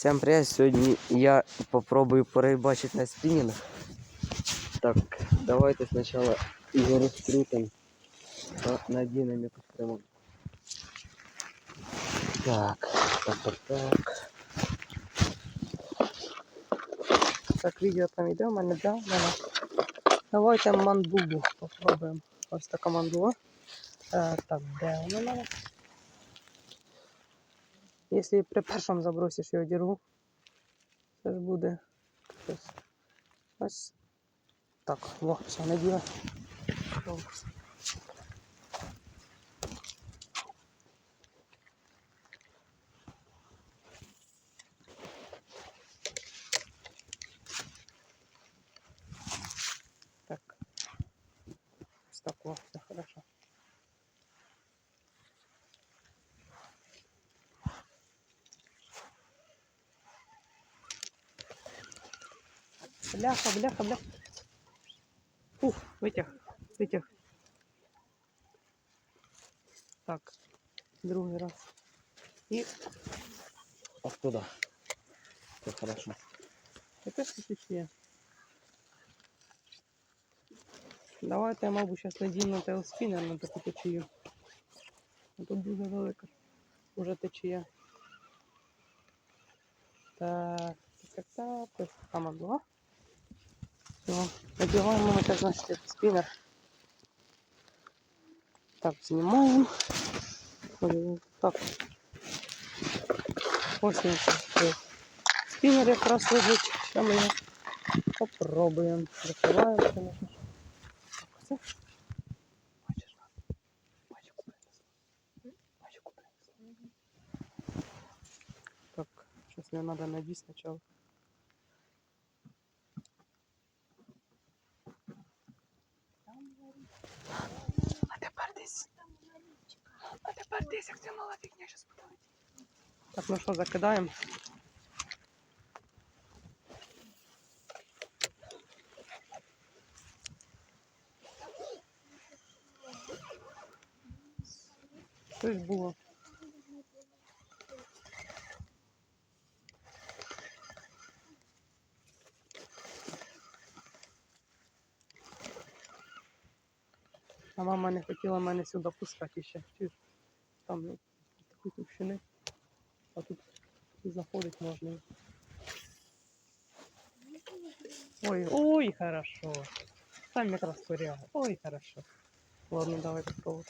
Всем привет! Сьогодні я попробую порибачити на спінінг. Так, давайте спочатку його розкрутимо та надінемо якусь приманку. Так, так, так, так. Так, відео там йде, у мене да, у мене. Давайте мандулу попробуємо. Ось така мандула. Е, так, де вона? у мене? Если при першому забросиш його діргу, це ж буде. Ось так, во, все, наділа. Так. Ось так, во, все хорошо. Бляха, бляха, бляха. Ух, витяг, витяг. Так, другий раз. І ось туди. Все хорошо. Яке ж тут ще? Давайте я, мабуть, зараз надіну тейлспінер на таку течію. А тут дуже велика. Уже течія. Так, так, так, так. Сама була. Все, надеваем мы это, значит, этот спиннер. Так, снимаем. Ой, Так. Ось він. е, Спиннер якраз лежить. Сейчас мы його попробуем. Закриваємо, ж. Так. Так, сейчас мне надо надеть сначала. А тепер десь. А тепер десь, як ця мала фігня зараз буде. Так, ну що, закидаємо. Щось було. А мама не хотіла мене сюди пускати ще. Чуєш? Там ну, такі товщини. А тут і заходить можна. Ой, ой, хорошо. Там якраз коряга. Ой, хорошо. Ладно, давай попробуй.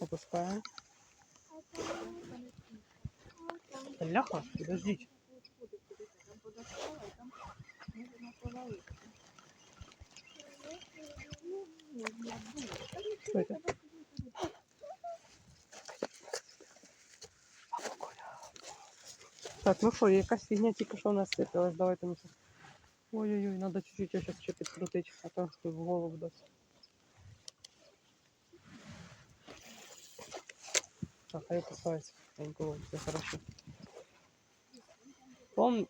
Опускаємо. Бляха, подождіть. Що це? Так, ну що, якась фігня тільки що у нас сипалась. Давайте ми. це- Ой-ой-ой, треба чуть-чуть його зараз ще підкрутити, а то в голову дасть. Так, хай опускається. Ніколи, все хорошо. Пом...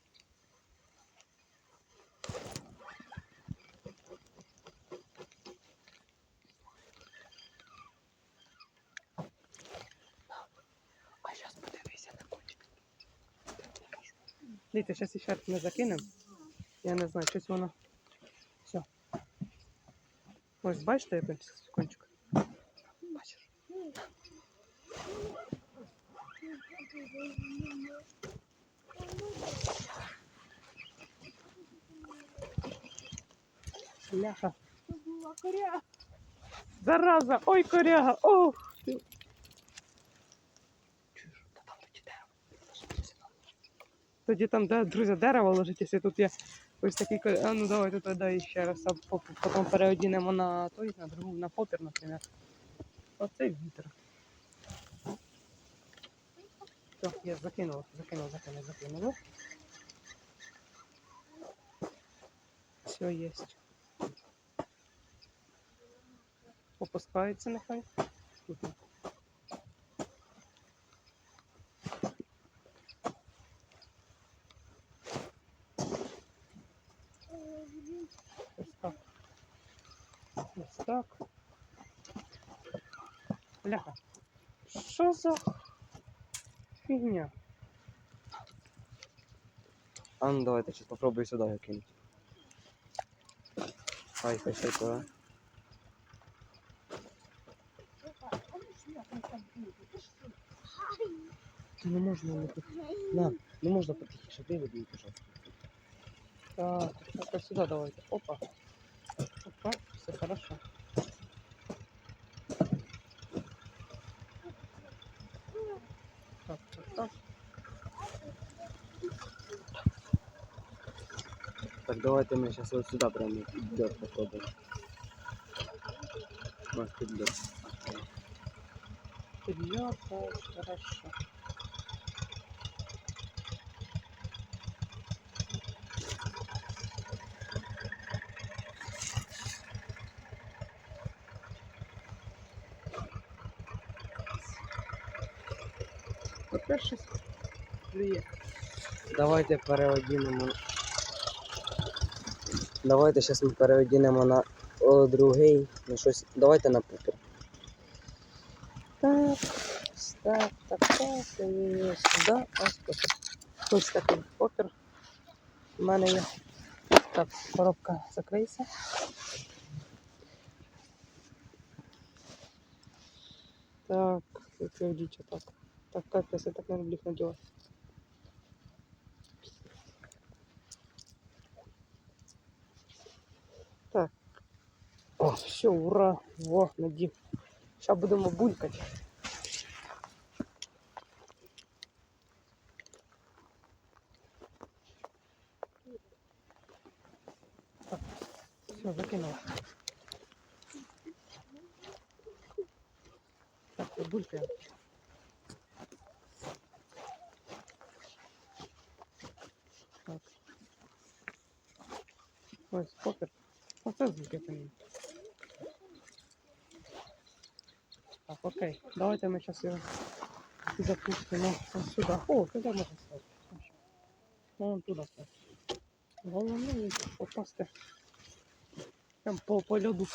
Дивіться, зараз ще ми закинемо. Я не знаю, щось воно. Все. Ось бачите, як кончик? Бачиш? Бляха. Зараза! Ой, коряга! Ох! Тоді там, де, друзі, дерево лежить, якщо тут є ось такий А ну давай тут дай ще раз, а потім переодінемо на той, на другу, на попір, наприклад. Оце вітер. Все, я закинула, закинула, закинула, закинула. Все есть. Опускається нехай. Тут. Так. Бляха. Що за фігня. А ну давайте сейчас попробую сюда я кинуть. Хай, хай, пора. Ты не можна не пот- На, не можна потихіше, виведи, пожалуйста. Так, сюда давайте. Опа. Опа, все хорошо. Так, так, давайте мы сейчас вот сюда прямо. Вот тут идет. Вперед, так, хорошо. Тепер щось клює. Давайте переодінемо. Давайте зараз ми переодінемо на о, другий. Ну щось. Давайте на пупер. Так, так, так, так, і сюди, ось тут. Ось такий покер. У мене є. Так, коробка закрийся. Так, діча так. Так, капець, я так не люблю їх надівати. Так. О, все, ура! Во, надів. Зараз будемо булькати. Ось покер. Оце звуки там. Так, окей. Давайте ми зараз його запустимо ось сюди. О, туди можна ставити. Вон туди ставити. Головне попасти. Прям по, по льоду.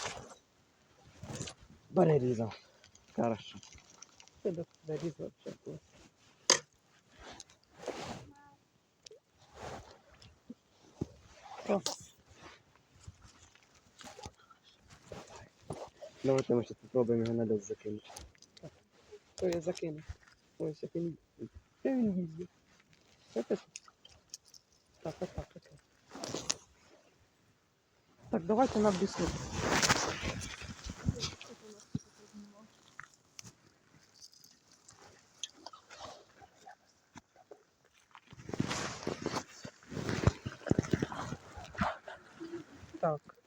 Перерізав. Хорошо. Тебе заріз вообще клас. О, Давайте ми зараз попробуємо його на льот закинути. то я закину. Ось як він. Де він їздить? Так, так, так, так. Так, давайте на блісну. Так.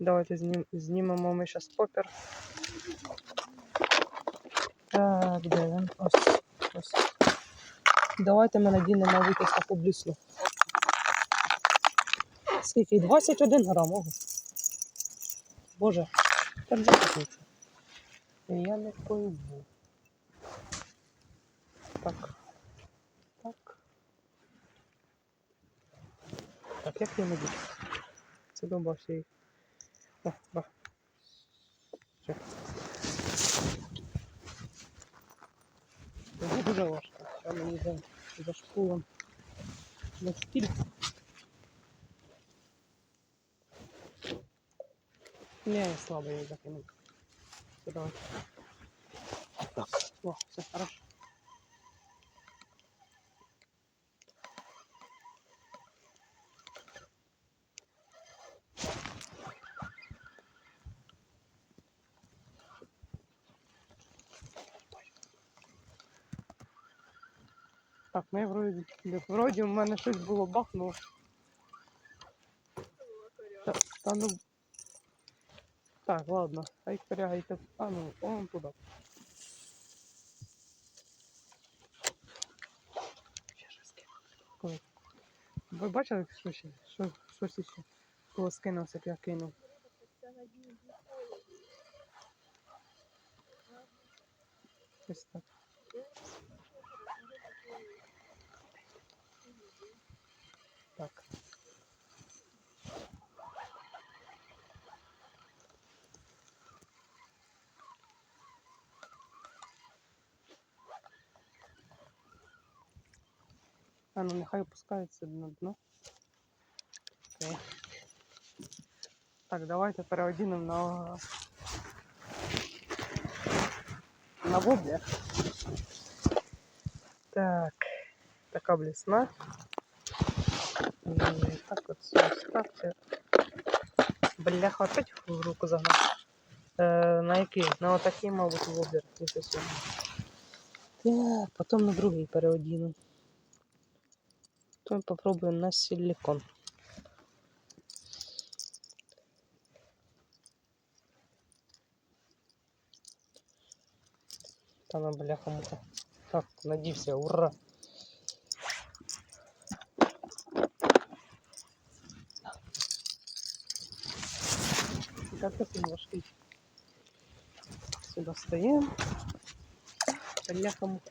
Давайте знім, знімемо ми зараз попер. Так, де він? Ось. Ось. Давайте ми надінемо якусь таку блісну. Скільки? 21 грам, ого. Боже, так закупиться. Я не пойму. Так. Так. Так, як я буду? Це добався їх. О, ба. Все. Це дуже важко. Що мені за, за шпулом на стіль. Не, я слабо її закинув. Все, давай. Так. О, все хорошо. Так, ми вроді, вроді в мене щось було бахнуло. Та, та ну. Так, ладно, хай корягайте. А ну, он туди. Коли? Ви бачили, що ще? Що, щось ще? Коли скинувся, як я кинув. Ось так. Так. А ну нехай опускається на дно. Окей. Так, давайте переодінемо на. На воблер. Так, така блісна. І так от все ставте. Бляха, опять в руку загнав. Е, на який? На отакий, мабуть, воблер. якщо що. Так, потім на другий переодіну. Потім попробуємо на силикон. Та на бляха муха. Так, надівся, ура! Как это важкий. Сюда стоим. Бляха муха.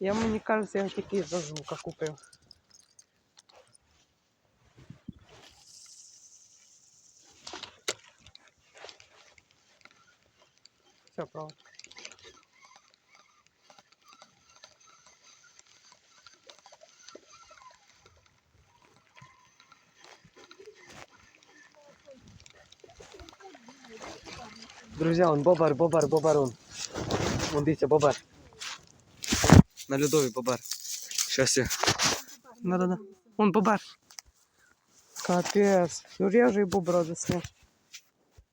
Я мені кажется, я тільки за звука купив. Все, правда. Друзі, он бобар, бобар, бобар он. Вон дивіться, бобар. На льодові бобар. Щас я. Да-да-да. Он бобар. Капец. Ну я вже і бобра засняв.